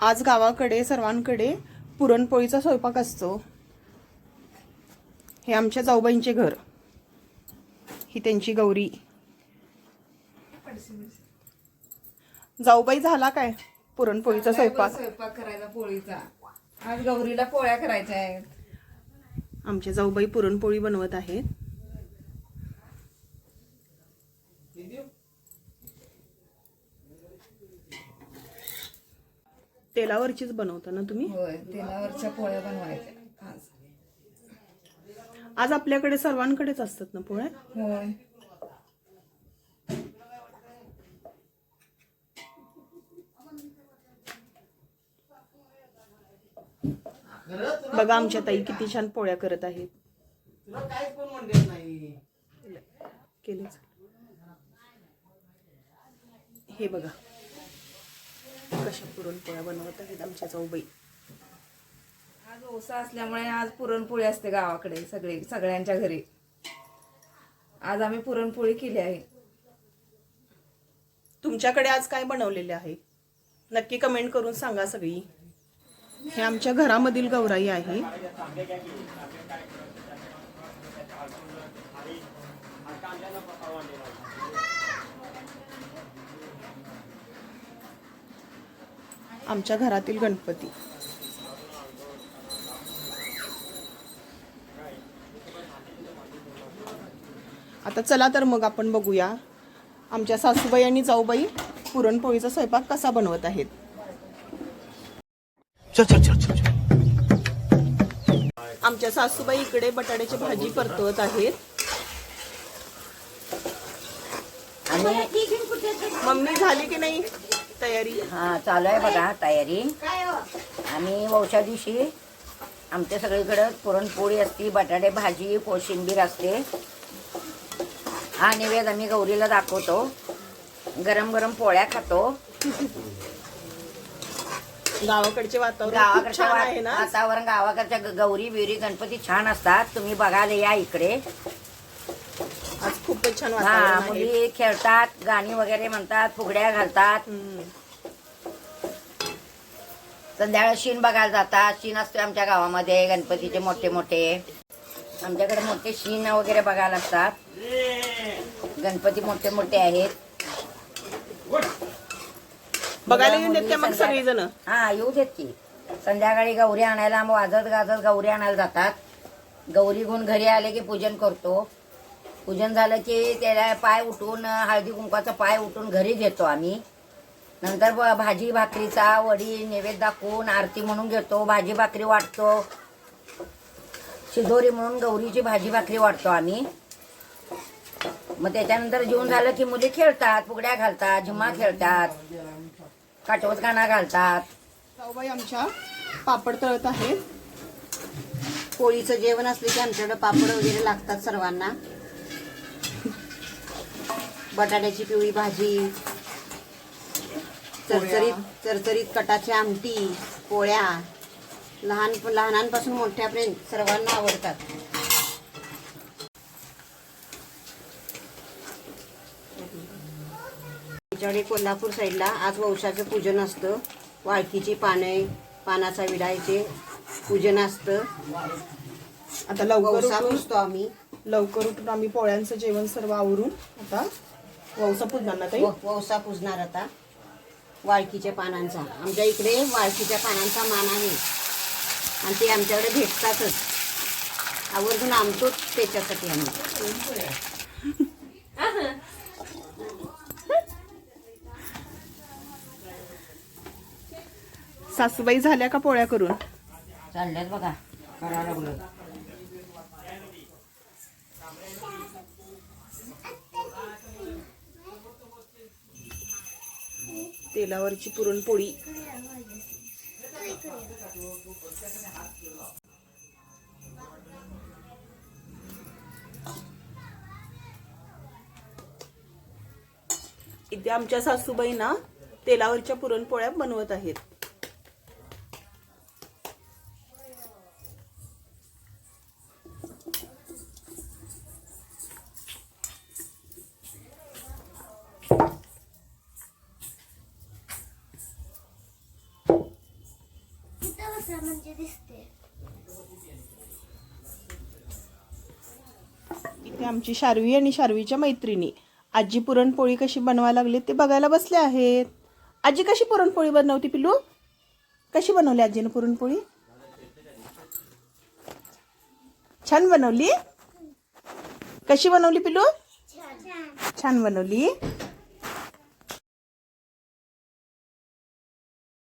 आज गावाकडे सर्वांकडे पुरणपोळीचा स्वयंपाक असतो. हे आमच्या जाऊबाईंचे घर. ही त्यांची गौरी. जाऊबाई झाला काय पुरणपोळीचा स्वयंपाक? स्वयंपाक करायचा पोळीचा. आज गौरीला पोळ्या करायच्या आहेत. आमच्या जाऊबाई पुरणपोळी बनवत आहेत. तेलावरचीच बनवता ना तुम्ही? होय तेलावरच्या पोळ्या बनवायच्या. आज. आज आपल्याकडे सर्वांकडेच असतात ना पोळ्या? होय. बघा आमच्या ताई किती छान पोळ्या करत आहेत. केलेच. हे बघा. कशा पुरणपोळ्या बनवत आहेत आमच्या जाऊबाई आज ओसा असल्यामुळे आज पुरणपोळी असते गावाकडे सगळे सगळ्यांच्या घरी. आज आम्ही पुरणपोळी केली आहे. तुमच्याकडे आज काय बनवलेले आहे? नक्की कमेंट करून सांगा सगळी. हे आमच्या घरामधील गौराई आहे. आमच्या घरातील गणपती. आता चला तर मग आपण बघूया आमच्या सासूबाई आणि जाऊबाई पुरणपोळीचा स्वयंपाक कसा बनवत आहेत. चल चल चल चल आमच्या सासूबाई इकडे बटाट्याची भाजी परतवत आहेत. आणि मम्मी झाली की नाही? तयारी? हा चालू आहे बघा तयारी. आणि वौशा दिवशी आमच्या सगळीकडं पुरणपोळी असते बटाटे भाजी कोशिंबीर असते. हा नैवेद्य आम्ही गौरीला दाखवतो. गरम गरम पोळ्या खातो. गावाकडचे वातावरण खूप गावाकडचं छान आहे वा- ना? वातावरण गावाकडच्या गौरी बिवरी गणपती छान असतात. तुम्ही बघायला या इकडे. आज खूपच छान हा वातावरण आहे. मुली खेळतात गाणी वगैरे म्हणतात फुगड्या घालतात. हम्म. संध्याकाळी शीन बघायला जातात. शीन असते आमच्या गावामध्ये गणपतीचे मोठे मोठे. आमच्याकडे मोठे शीन वगैरे बघायला असतात. गणपती मोठे मोठे आहेत. बघायला येऊन देत का मग सगळेजण? हा येऊ देत की. संध्याकाळी गौरी आणायला मग वाजत गाजत गौरी आणायला जातात. गौरी घेऊन घरी आले की पूजन करतो. पूजन झालं की त्याला पाय उठून हळदी कुंकाचा पाय उठून घरी घेतो आम्ही. नंतर ब- भाजी भाकरीचा वडी नैवेद्य दाखवून आरती म्हणून घेतो भाजी भाकरी वाटतो. शिदोरी म्हणून गौरीची भाजी भाकरी वाटतो आम्ही. मग त्याच्यानंतर जेवण झालं की मुली खेळतात फुगड्या घालतात झिम्मा खेळतात काटवत गाणा घालतात. जाऊबाई आमच्या पापड तळत आहेत. पोळीचं जेवण असले की आमच्याकडे पापड वगैरे लागतात सर्वांना. बटाट्याची पिवळी भाजी चरचरीत चरचरीत कटाची आमटी पोळ्या. लहान लहानांपासून मोठ्यापर्यंत सर्वांना आवडतात. आमच्याकडे कोल्हापूर साईडला आज वंशाचं पूजन असतं. वाळकीची पाने पानाचा विडायचे पूजन असतं. आता लवकर पुजतो आम्ही. लवकर उठून आम्ही पोळ्यांचं जेवण सर्व आवरून आता वौसा पूजणार ना ताई? वौसा पुजणार आता. वाळकीच्या पानांचा. आमच्या इकडे वाळकीच्या पानांचा मान आहे. आणि ते आमच्याकडे भेटतातच. आवर्जून आणतोच त्याच्यासाठी आम्ही. सासूबाई झाल्या का पोळ्या करून? चालल्यात बघा. करा लागलं तेलावरची पुरणपोळी. इथे आमच्या सासूबाई ना तेलावरच्या पुरणपोळ्या बनवत आहेत. म्हणजे दिसते इथे आमची शार्वी आणि शार्वीच्या मैत्रिणी. आजी पुरणपोळी कशी बनवायला लागली ते बघायला बसले आहेत. आजी कशी पुरणपोळी बनवती पिलू कशी बनवली आजीनं पुरणपोळी? छान बनवली? कशी बनवली पिलू छान बनवली?